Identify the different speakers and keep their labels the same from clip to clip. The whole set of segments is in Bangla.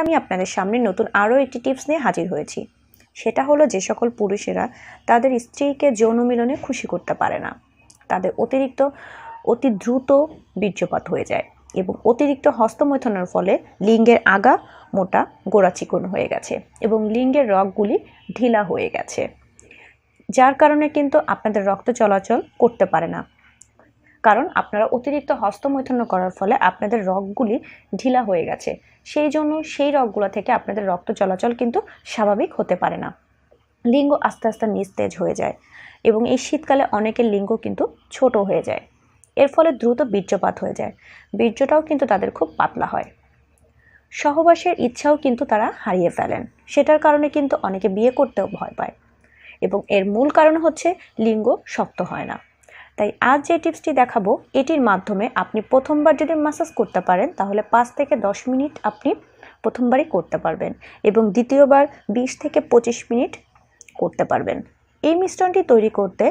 Speaker 1: আমি আপনাদের সামনে নতুন আরও একটি টিপস নিয়ে হাজির হয়েছি। সেটা হলো যে সকল পুরুষেরা তাদের স্ত্রীকে যৌন মিলনে খুশি করতে পারে না। তাদের অতিরিক্ত, অতি দ্রুত বীর্যপাত হয়ে যায় এবং অতিরিক্ত হস্তমৈথনের ফলে লিঙ্গের আগা মোটা গোড়া চিকন হয়ে গেছে এবং লিঙ্গের রগগুলি ঢিলা হয়ে গেছে। যার কারণে কিন্তু আপনাদের রক্ত চলাচল করতে পারে না। কারণ আপনারা অতিরিক্ত হস্তমৈথুন করার ফলে আপনাদের রগগুলি ঢিলা হয়ে গেছে। সেই জন্য সেই রগগুলো থেকে আপনাদের রক্ত চলাচল কিন্তু স্বাভাবিক হতে পারে না। লিঙ্গ আস্তে আস্তে নিস্তেজ হয়ে যায় এবং এই শীতকালে অনেকের লিঙ্গ কিন্তু ছোট হয়ে যায়। এর ফলে দ্রুত বীর্যপাত হয়ে যায়। বীর্যটাও কিন্তু তাদের খুব পাতলা হয়। সহবাসের ইচ্ছাও কিন্তু তারা হারিয়ে ফেলেন। সেটার কারণে কিন্তু অনেকে বিয়ে করতেও ভয় পায় এবং এর মূল কারণ হচ্ছে লিঙ্গ শক্ত হয় না। তাই আজ যে টিপসটি দেখাবো, এটির মাধ্যমে আপনি প্রথমবার যদি মাসাজ করতে পারেন, তাহলে পাঁচ থেকে দশ মিনিট আপনি প্রথমবারই করতে পারবেন এবং দ্বিতীয়বার বিশ থেকে পঁচিশ মিনিট করতে পারবেন। এই মিশ্রণটি তৈরি করতে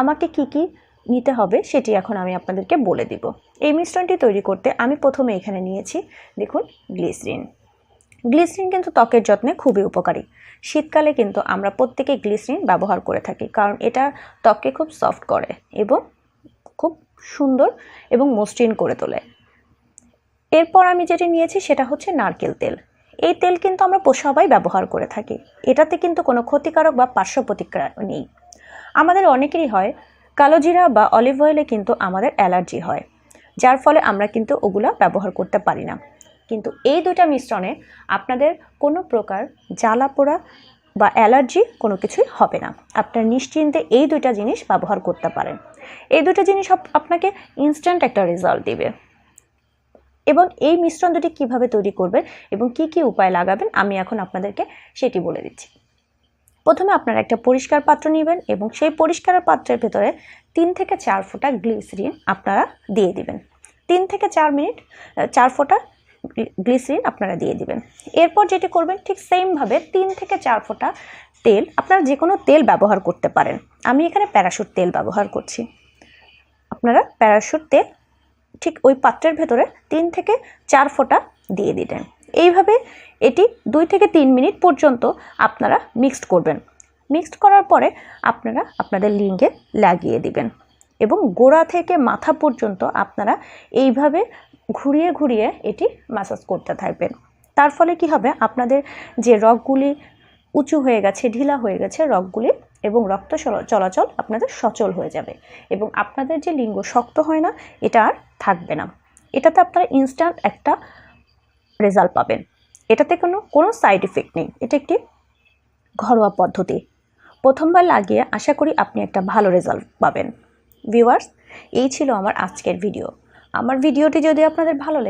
Speaker 1: আমাকে কি কি নিতে হবে, সেটি এখন আমি আপনাদেরকে বলে দিব। এই মিশ্রণটি তৈরি করতে আমি প্রথমে এখানে নিয়েছি, দেখুন গ্লিসরিন গ্লিসরিন কিন্তু ত্বকের যত্নে খুবই উপকারী। শীতকালে কিন্তু আমরা প্রত্যেকে গ্লিসরিন ব্যবহার করে থাকি, কারণ এটা ত্বককে খুব সফট করে এবং খুব সুন্দর এবং মসৃণ করে তোলে। এরপর আমি যেটি নিয়েছি সেটা হচ্ছে নারকেল তেল। এই তেল কিন্তু আমরা সবাই ব্যবহার করে থাকি। এটাতে কিন্তু কোনো ক্ষতিকারক বা পার্শ্ব প্রতিক্রিয়া নেই। আমাদের অনেকেরই হয় কালোজিরা বা অলিভ অয়েলে কিন্তু আমাদের অ্যালার্জি হয়, যার ফলে আমরা কিন্তু ওগুলা ব্যবহার করতে পারি না। কিন্তু এই দুটা মিশ্রণে আপনাদের কোনো প্রকার জ্বালা পোড়া বা অ্যালার্জি কোনো কিছুই হবে না। আপনার নিশ্চিন্তে এই দুইটা জিনিস ব্যবহার করতে পারেন। এই দুটো জিনিস আপনাকে ইনস্ট্যান্ট একটা রেজাল্ট দেবে। এবং এই মিশ্রণ দুটি কীভাবে তৈরি করবেন এবং কি কি উপায় লাগাবেন, আমি এখন আপনাদেরকে সেটি বলে দিচ্ছি। প্রথমে আপনারা একটা পরিষ্কার পাত্র নেবেন এবং সেই পরিষ্কার পাত্রের ভেতরে তিন থেকে চার ফোঁটা গ্লিসরিন আপনারা দিয়ে দিবেন। তিন থেকে চার মিনিট চার ফোঁটা গ্লিসরিন আপনারা দিয়ে দিবেন। এরপর যেটি করবেন, ঠিক সেমভাবে তিন থেকে চার ফোঁটা তেল আপনারা যে কোনো তেল ব্যবহার করতে পারেন। আমি এখানে প্যারাশুট তেল ব্যবহার করছি। আপনারা প্যারাশুট তেল ঠিক ওই পাত্রের ভেতরে তিন থেকে চার ফোঁটা দিয়ে দিলেন এইভাবে এটি দুই থেকে তিন মিনিট পর্যন্ত আপনারা মিক্সড করবেন। মিক্সড করার পরে আপনারা আপনাদের লিঙ্গে লাগিয়ে দিবেন এবং গোড়া থেকে মাথা পর্যন্ত আপনারা এইভাবে ঘুরিয়ে ঘুরিয়ে এটি ম্যাসাজ করতে থাকবেন। তার ফলে কি হবে? আপনাদের যে রগগুলি উঁচু হয়ে গেছে, ঢিলা হয়ে গেছে, রগগুলি এবং রক্ত চলা- চলাচল আপনাদের সচল হয়ে যাবে এবং আপনাদের যে লিঙ্গ শক্ত হয় না, এটা আর থাকবে না। এটাতে আপনারা ইনস্ট্যান্ট একটা রেজাল্ট পাবেন। এটাতে কোনো কোনো সাইড এফেক্ট নেই। এটা একটি ঘরোয়া পদ্ধতি। প্রথমবার লাগিয়ে আশা করি আপনি একটা ভালো রেজাল্ট পাবেন। ভিউয়ার্স এই ছিল আমার আজকের ভিডিও আমার ভিডিওটি যদি আপনাদের ভালো লেগে